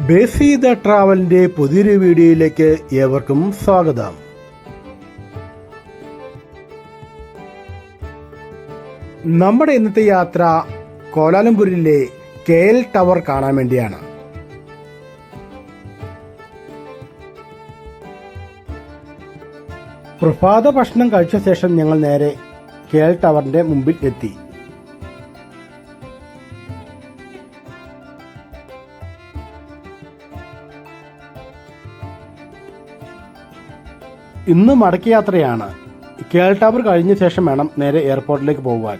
ബേസി the ട്രാവലിന്റെ പുതിയൊരു വീഡിയോയിലേക്ക് ഏവർക്കും സ്വാഗതം. നമ്മുടെ ഇന്നത്തെ യാത്ര കോലാലംപൂരിലെ കെ എൽ ടവർ കാണാൻ വേണ്ടിയാണ്. പ്രഭാത ഭക്ഷണം കഴിച്ച ശേഷം ഞങ്ങൾ നേരെ കെ എൽ ടവറിന്റെ മുമ്പിൽ എത്തി. ഇന്ന് മടക്കി യാത്രയാണ് കേൾ ടവർ കഴിഞ്ഞ ശേഷം വേണം നേരെ എയർപോർട്ടിലേക്ക് പോകുവാൻ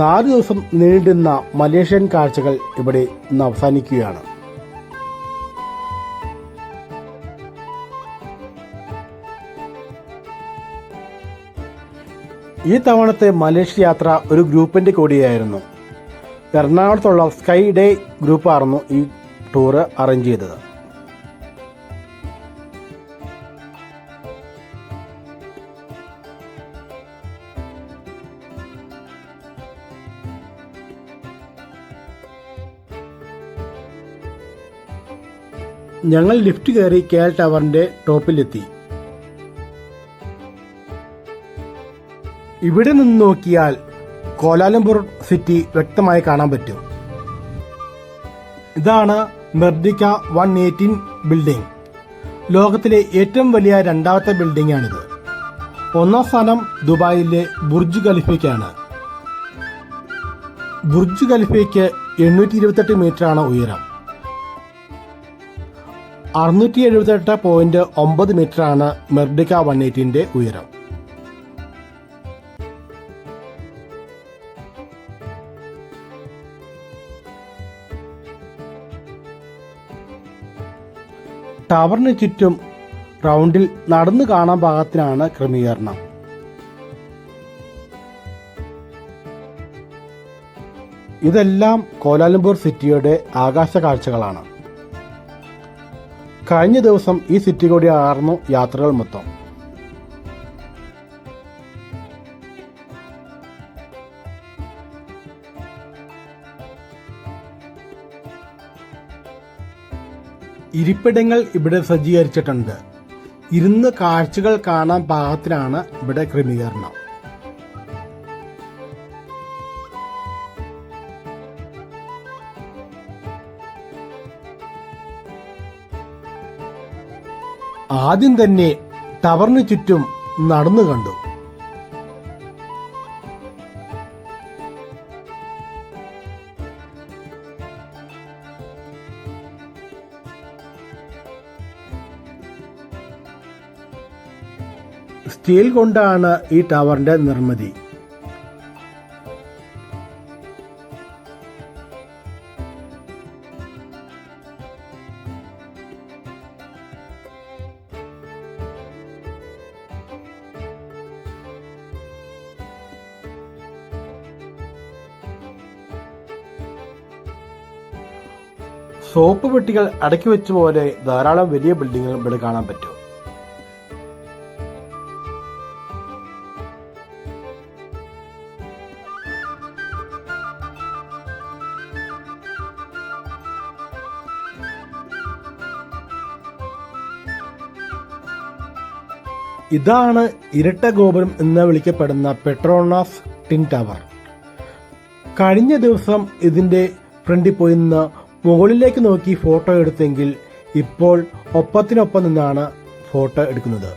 നാല് ദിവസം നീണ്ടുന്ന മലേഷ്യൻ കാഴ്ചകൾ ഇവിടെ ഇന്ന് അവസാനിക്കുകയാണ്. ഈ തവണത്തെ മലേഷ്യ യാത്ര ഒരു ഗ്രൂപ്പിന്റെ കൂടിയായിരുന്നു. എറണാകുളത്തുള്ള സ്കൈ ഡേ ഗ്രൂപ്പായിരുന്നു ഈ ടൂറ് അറേഞ്ച് ചെയ്തത്. ഞങ്ങൾ ലിഫ്റ്റ് കയറി കെ എൽ ടവറിന്റെ ടോപ്പിലെത്തി. ഇവിടെ നിന്ന് നോക്കിയാൽ കോലാലംപൂർ സിറ്റി വ്യക്തമായി കാണാൻ പറ്റും. ഇതാണ് മെർഡിക്ക വൺ എയ്റ്റീൻ ബിൽഡിംഗ് ലോകത്തിലെ ഏറ്റവും വലിയ രണ്ടാമത്തെ ബിൽഡിംഗ് ആണിത് ഒന്നാം സ്ഥാനം ദുബായിലെ ബുർജ് ഖലിഫയ്ക്കാണ്. ബുർജ് ഖലിഫയ്ക്ക് എണ്ണൂറ്റി ഇരുപത്തെട്ട് മീറ്ററാണ് ഉയരം. അറുന്നൂറ്റി എഴുപത്തെട്ട് പോയിന്റ് ഒമ്പത് മീറ്ററാണ് മെർഡിക്ക വൺ എയ്റ്റീന്റെ ഉയരം. ടവറിന് ചുറ്റും റൗണ്ടിൽ നടന്നു കാണാൻ പാകത്തിനാണ് ക്രമീകരണം. ഇതെല്ലാം കോലാലംപൂർ സിറ്റിയുടെ ആകാശ കാഴ്ചകളാണ്. കഴിഞ്ഞ ദിവസം ഈ സിറ്റി കൂടി ആർന്നു യാത്രകൾ മൊത്തം. ഇരിപ്പിടങ്ങൾ ഇവിടെ സജ്ജീകരിച്ചിട്ടുണ്ട്. ഇരുന്ന് കാഴ്ചകൾ കാണാൻ പാകത്തിനാണ് ഇവിടെ ക്രമീകരണം. ആദ്യം തന്നെ ടവറിന് ചുറ്റും നടന്നു കണ്ടു. സ്റ്റീൽ കൊണ്ടാണ് ഈ ടവറിന്റെ നിർമ്മിതി. സോപ്പ് പെട്ടികൾ അടക്കി വെച്ച പോലെ ധാരാളം വലിയ ബിൽഡിങ്ങുകൾ ഇവിടെ കാണാൻ പറ്റും. ഇതാണ് ഇരട്ട ഗോപുരം എന്ന് വിളിക്കപ്പെടുന്ന പെട്രോണാസ് ടിൻ ടവർ കഴിഞ്ഞ ദിവസം ഇതിന്റെ ഫ്രണ്ടിൽ പോയി നിന്ന് മുകളിലേക്ക് നോക്കി ഫോട്ടോ എടുത്തെങ്കിൽ ഇപ്പോൾ ഒപ്പത്തിനൊപ്പം നിന്നാണ് ഫോട്ടോ എടുക്കുന്നത്.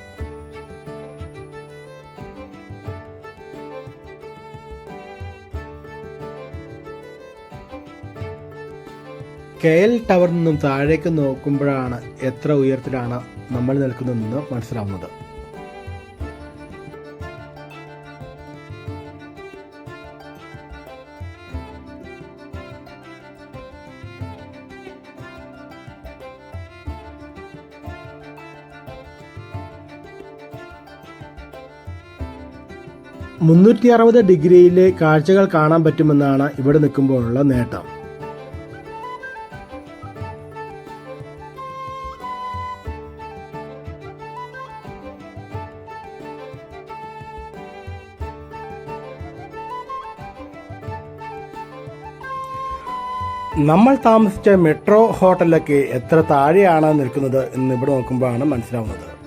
കെ എൽ ടവറിൽ നിന്നും താഴേക്ക് നോക്കുമ്പോഴാണ് എത്ര ഉയരത്തിലാണ് നമ്മൾ നിൽക്കുന്നതെന്ന് മനസ്സിലാവുന്നത്. മുന്നൂറ്റി അറുപത് ഡിഗ്രിയിലെ കാഴ്ചകൾ കാണാൻ പറ്റുമെന്നാണ് ഇവിടെ നിൽക്കുമ്പോഴുള്ള നേട്ടം. നമ്മൾ താമസിച്ച മെട്രോ ഹോട്ടലൊക്കെ എത്ര താഴെയാണ് നിൽക്കുന്നത് എന്ന് ഇവിടെ നോക്കുമ്പോഴാണ് മനസ്സിലാവുന്നത്.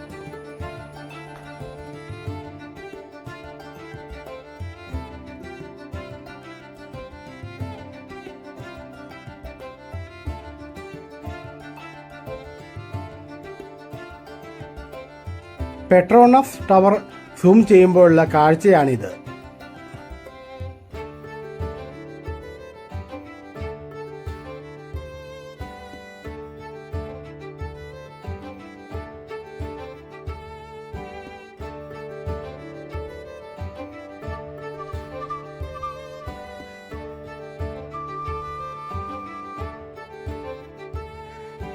പെട്രോണസ് ടവർ സൂം ചെയ്യുമ്പോഴുള്ള കാഴ്ചയാണിത്.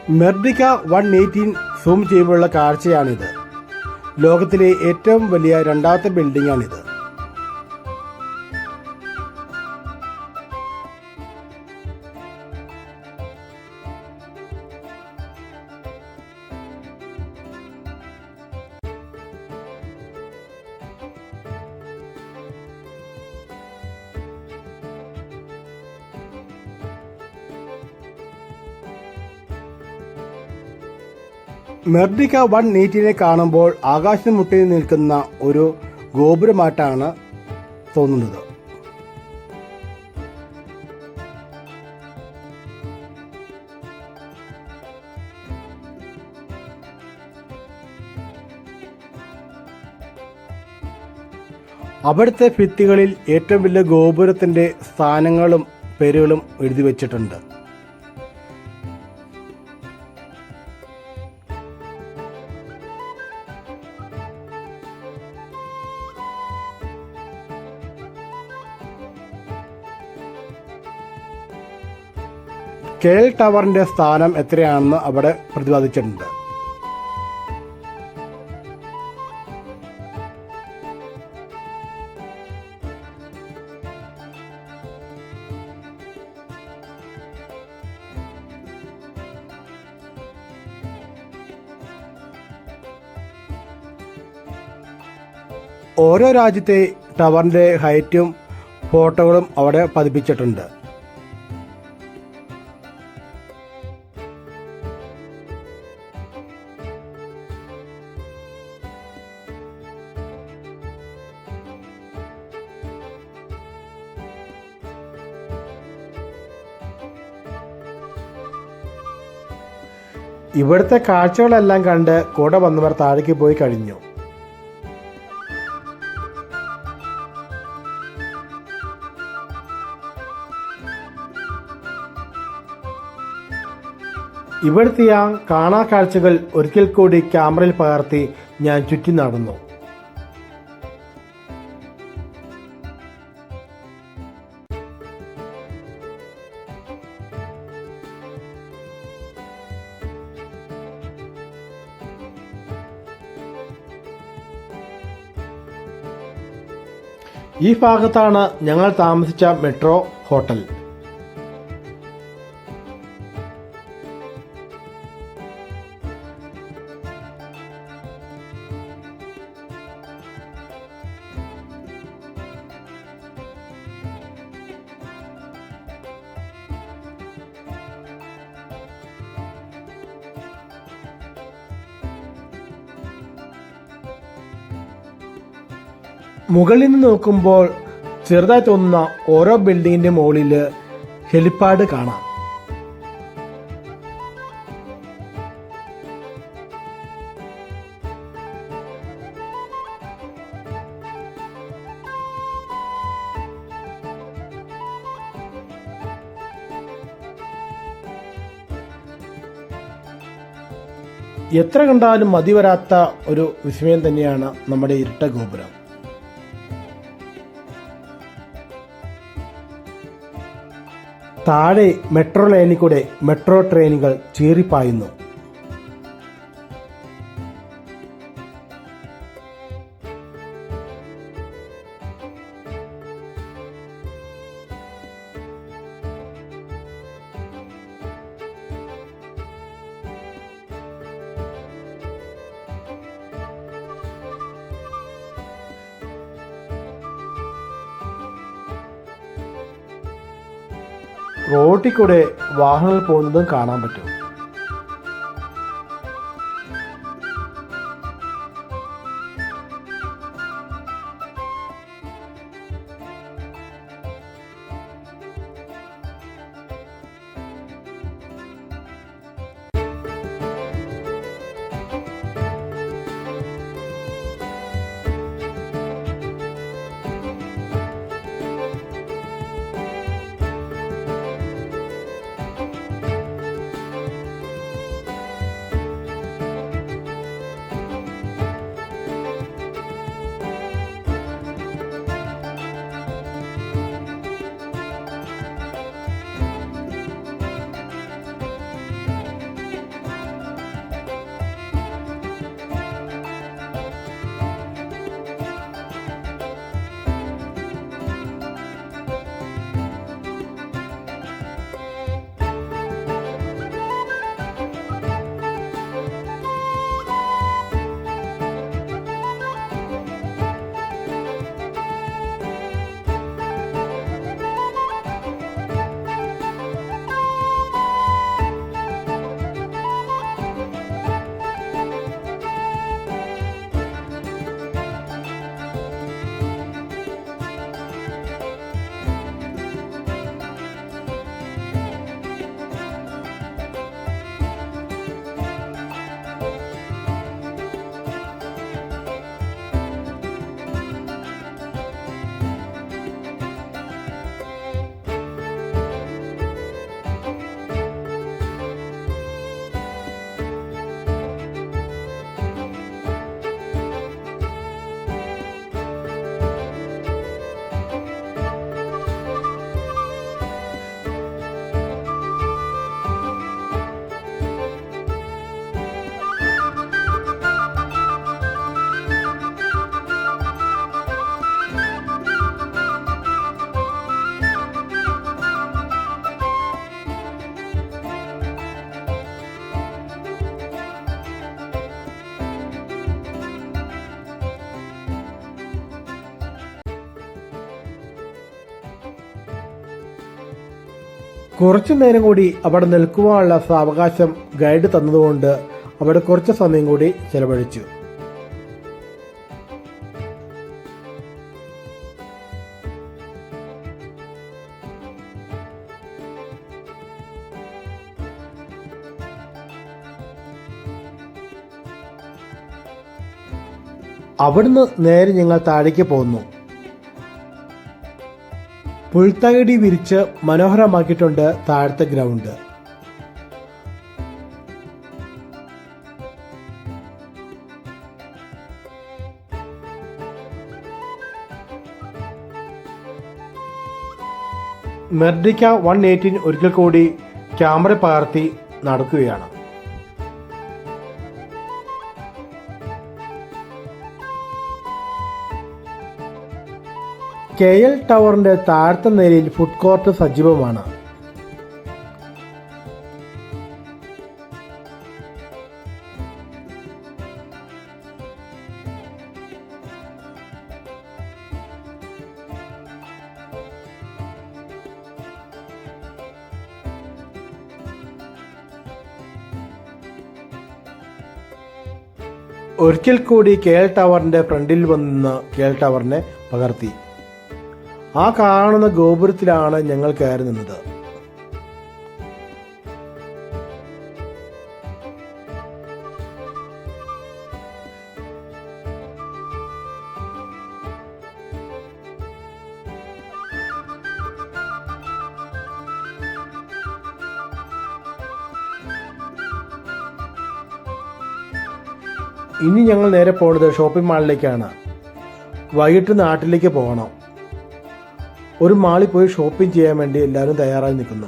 മെർഡിക്ക വൺ എയ്റ്റീൻ സൂം ചെയ്യുമ്പോഴുള്ള കാഴ്ചയാണിത്. ലോകത്തിലെ ഏറ്റവും വലിയ രണ്ടാമത്തെ ബിൽഡിംഗാണിത് മെർഡിക്ക വൺ നീറ്റിനെ കാണുമ്പോൾ ആകാശം മുട്ടി നിൽക്കുന്ന ഒരു ഗോപുരമായിട്ടാണ് തോന്നുന്നത്. അവിടുത്തെ ഭിത്തികളിൽ ഏറ്റവും വലിയ ഗോപുരത്തിന്റെ സ്ഥാനങ്ങളും പേരുകളും എഴുതി വച്ചിട്ടുണ്ട്. എൽ ടവറിന്റെ സ്ഥാനം എത്രയാണെന്ന് അവിടെ പ്രതിപാദിച്ചിട്ടുണ്ട്. ഓരോ രാജ്യത്തെ ടവറിന്റെ ഹൈറ്റും ഫോട്ടോകളും അവിടെ പതിപ്പിച്ചിട്ടുണ്ട്. ഇവിടുത്തെ കാഴ്ചകളെല്ലാം കണ്ട് കൂടെ വന്നവർ താഴേക്ക് പോയി കഴിഞ്ഞു. ഇവിടുത്തെ ആ കാണാ കാഴ്ചകൾ ഒരിക്കൽ കൂടി ക്യാമറയിൽ പകർത്തി ഞാൻ ചുറ്റി നടന്നു. ഈ ഭാഗത്താണ് ഞങ്ങൾ താമസിച്ച മെട്രോ ഹോട്ടൽ. മുകളിൽ നിന്ന് നോക്കുമ്പോൾ ചെറുതായി തോന്നുന്ന ഓരോ ബിൽഡിങ്ങിന്റെ മുകളിൽ ഹെലിപ്പാഡ് കാണാം. എത്ര കണ്ടാലും മതി വരാത്ത ഒരു വിസ്മയം തന്നെയാണ് നമ്മുടെ ഇരട്ട ഗോപുരം താഴെ മെട്രോ ലൈനിൽ കൂടെ മെട്രോ ട്രെയിനുകൾ ചീറിപ്പായുന്നു. റോട്ടിൽ കൂടെ വാഹനങ്ങൾ പോകുന്നതും കാണാൻ പറ്റും. കുറച്ചു നേരം കൂടി അവിടെ നിൽക്കുവാനുള്ള സാവകാശം ഗൈഡ് തന്നതുകൊണ്ട് അവിടെ കുറച്ച് സമയം കൂടി ചെലവഴിച്ചു. അവിടുന്ന് നേരെ ഞങ്ങൾ താഴേക്ക് പോന്നു. പുൽത്തകടി വിരിച്ച് മനോഹരമാക്കിയിട്ടുണ്ട് താഴത്തെ ഗ്രൗണ്ട്. മെർഡിക്ക വൺ എയ്റ്റീൻ ഒരിക്കൽ കൂടി ക്യാമറ പകർത്തി നടക്കുകയാണ്. കെ എൽ ടവറിന്റെ താഴത്തെ നിലയിൽ ഫുഡ് കോർട്ട് സജീവമാണ്. ഒരിക്കൽ കൂടി കെ എൽ ടവറിന്റെ ഫ്രണ്ടിൽ വന്ന് കെ എൽ ടവറിനെ പകർത്തി. ആ കാണുന്ന ഗോപുരത്തിലാണ് ഞങ്ങൾ കയറി നിന്നത്. ഇനി ഞങ്ങൾ നേരെ പോണത് ഷോപ്പിംഗ് മാളിലേക്കാണ് വൈകിട്ട് നാട്ടിലേക്ക് പോകണം. ഒരു മാളിൽ പോയി ഷോപ്പിംഗ് ചെയ്യാൻ വേണ്ടി എല്ലാവരും തയ്യാറായി നിൽക്കുന്നു.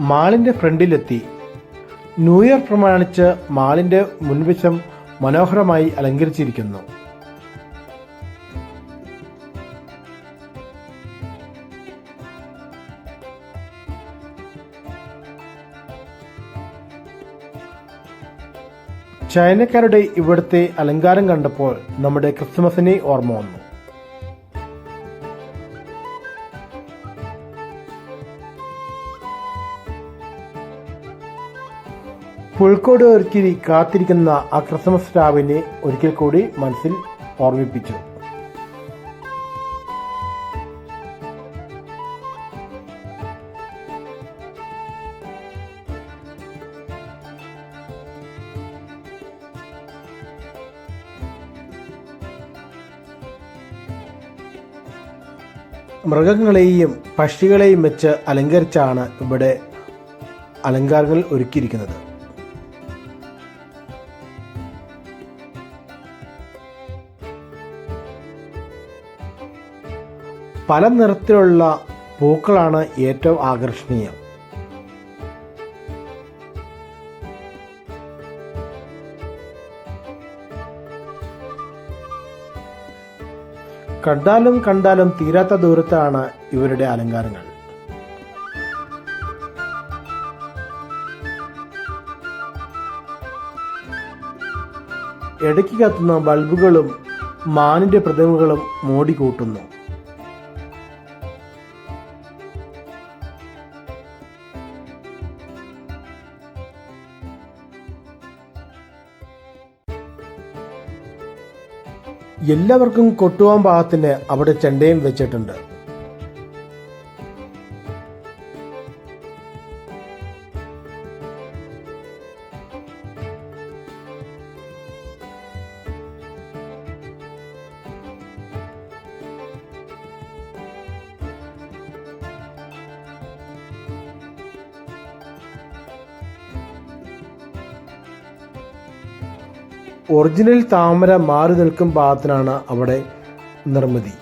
മാളിന്റെ ഫ്രണ്ടിലെത്തി. ന്യൂ ഇയർ പ്രമാണിച്ച് മാളിന്റെ മുൻവശം മനോഹരമായി അലങ്കരിച്ചിരിക്കുന്നു. ചൈനക്കാരുടെ ഇവിടുത്തെ അലങ്കാരം കണ്ടപ്പോൾ നമ്മുടെ ക്രിസ്മസിനെ ഓർമ്മ വന്നു. ഒരുക്കി കാത്തിരിക്കുന്ന ആ ക്രിസ്മസ് രാവിനെ ഒരിക്കൽ കൂടി മനസ്സിൽ ഓർമ്മിപ്പിച്ചു. മൃഗങ്ങളെയും പക്ഷികളെയും വെച്ച് അലങ്കരിച്ചാണ് ഇവിടെ അലങ്കാരങ്ങൾ ഒരുക്കിയിരിക്കുന്നത്. പല നിറത്തിലുള്ള പൂക്കളാണ് ഏറ്റവും ആകർഷണീയം. കണ്ടാലും കണ്ടാലും തീരാത്ത ദൂരത്താണ് ഇവരുടെ അലങ്കാരങ്ങൾ. ഇടയ്ക്ക് കത്തുന്ന ബൾബുകളും മാനിന്റെ പ്രതിമകളും മൂടിക്കൂട്ടുന്നു. എല്ലാവർക്കും കൊട്ടുവാൻ പാകത്തിന് അവിടെ ചെണ്ടയും വെച്ചിട്ടുണ്ട്. ഒറിജിനൽ താമര മാറി നിൽക്കും ഭാഗത്തിനാണ് അവിടെ നിർമ്മിതി.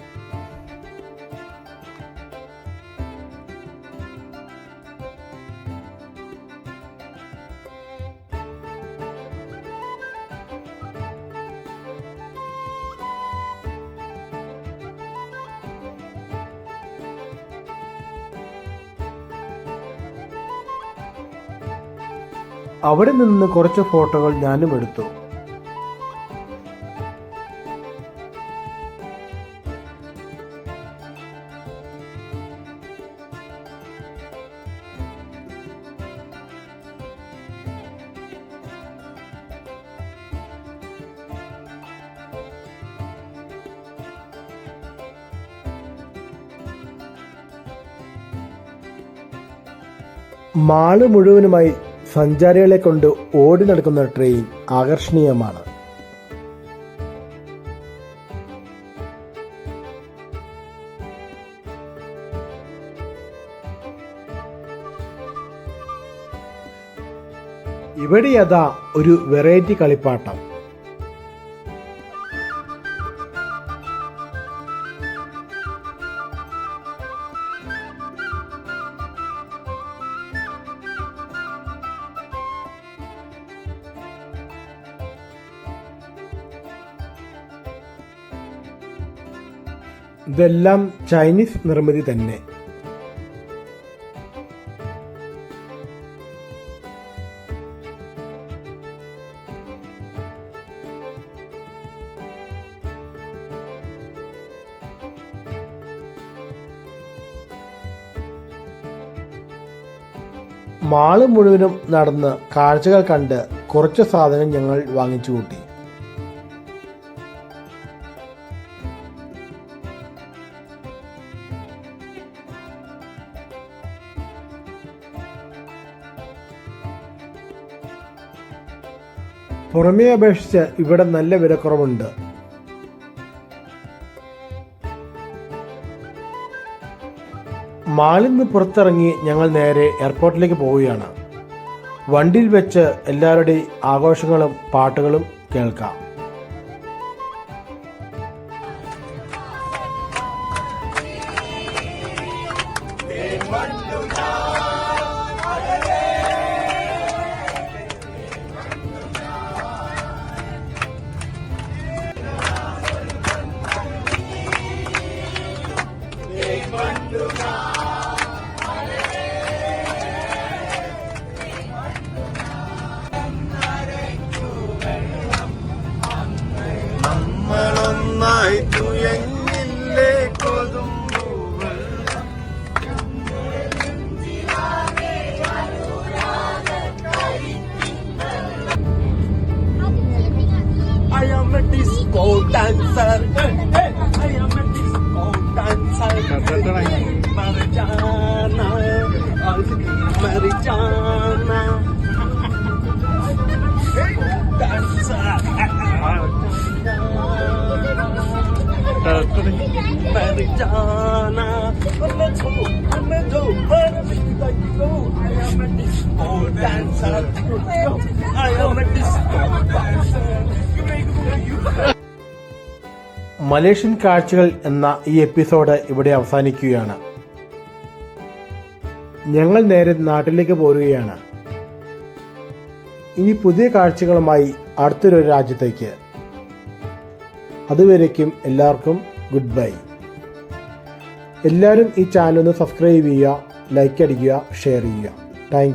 അവിടെ നിന്ന് കുറച്ച് ഫോട്ടോകൾ ഞാനും എടുത്തു. മാൾ മുഴുവനുമായി സഞ്ചാരികളെ കൊണ്ട് ഓടി നടക്കുന്ന ട്രെയിൻ ആകർഷണീയമാണ്. ഇവിടെ അതാ ഒരു വെറൈറ്റി കളിപ്പാട്ടം. ചൈനീസ് നിർമ്മിതി തന്നെ. മാൾ മുഴുവനും നടന്ന് കാഴ്ചകൾ കണ്ട് കുറച്ച് സാധനം ഞങ്ങൾ വാങ്ങിച്ചു കൂട്ടി പുറമേ അപേക്ഷിച്ച് ഇവിടെ നല്ല വിലക്കുറവുണ്ട്. മാളിൽ നിന്ന് പുറത്തിറങ്ങി ഞങ്ങൾ നേരെ എയർപോർട്ടിലേക്ക് പോവുകയാണ്. വണ്ടിയിൽ വെച്ച് എല്ലാവരുടെയും ആഘോഷങ്ങളും പാട്ടുകളും കേൾക്കാം. എങ്ങില്ലേ കൊതുമ്പൂവൽ I am a disco dancer. Hey, hey, I am a disco dancer. Marjana, Marjana. Malaysian കാഴ്ചകൾ എന്ന ഈ എപ്പിസോഡ് ഇവിടെ അവസാനിക്കുകയാണ്. ഞങ്ങൾ നേരെ നാട്ടിലേക്ക് പോരുകയാണ്. ഇനി പുതിയ കാഴ്ചകളുമായി അടുത്തൊരു രാജ്യത്തേക്ക്. അതുവരേക്കും എല്ലാവർക്കും ഗുഡ് ബൈ. എല്ലാവരും ഈ ചാനൽ ഒന്ന് സബ്സ്ക്രൈബ് ചെയ്യുക ലൈക്ക് അടിക്കുക ഷെയർ ചെയ്യുക. താങ്ക്